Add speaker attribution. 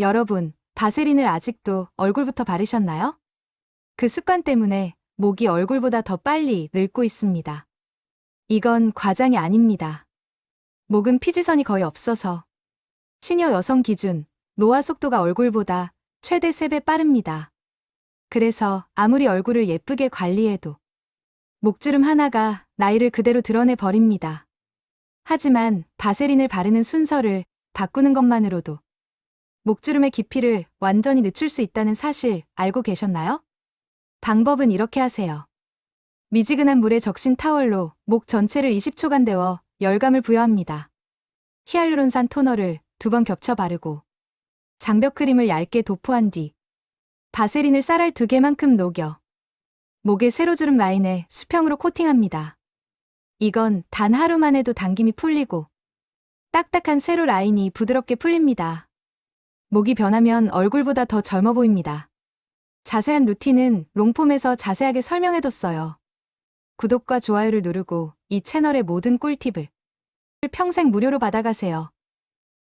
Speaker 1: 여러분, 바세린을 아직도 얼굴부터 바르셨나요? 그 습관 때문에 목이 얼굴보다 더 빨리 늙고 있습니다. 이건 과장이 아닙니다. 목은 피지선이 거의 없어서 시니어 여성 기준 노화 속도가 얼굴보다 최대 3배 빠릅니다. 그래서 아무리 얼굴을 예쁘게 관리해도 목주름 하나가 나이를 그대로 드러내 버립니다. 하지만 바세린을 바르는 순서를 바꾸는 것만으로도 목주름의 깊이를 완전히 늦출 수 있다는 사실 알고 계셨나요? 방법은 이렇게 하세요. 미지근한 물에 적신 타월로 목 전체를 20초간 데워 열감을 부여합니다. 히알루론산 토너를 두 번 겹쳐 바르고 장벽 크림을 얇게 도포한 뒤 바세린을 쌀알 두 개만큼 녹여 목의 세로주름 라인에 수평으로 코팅합니다. 이건 단 하루만 해도 당김이 풀리고 딱딱한 세로 라인이 부드럽게 풀립니다. 목이 변하면 얼굴보다 더 젊어 보입니다. 자세한 루틴은 롱폼에서 자세하게 설명해뒀어요. 구독과 좋아요를 누르고 이 채널의 모든 꿀팁을 평생 무료로 받아가세요.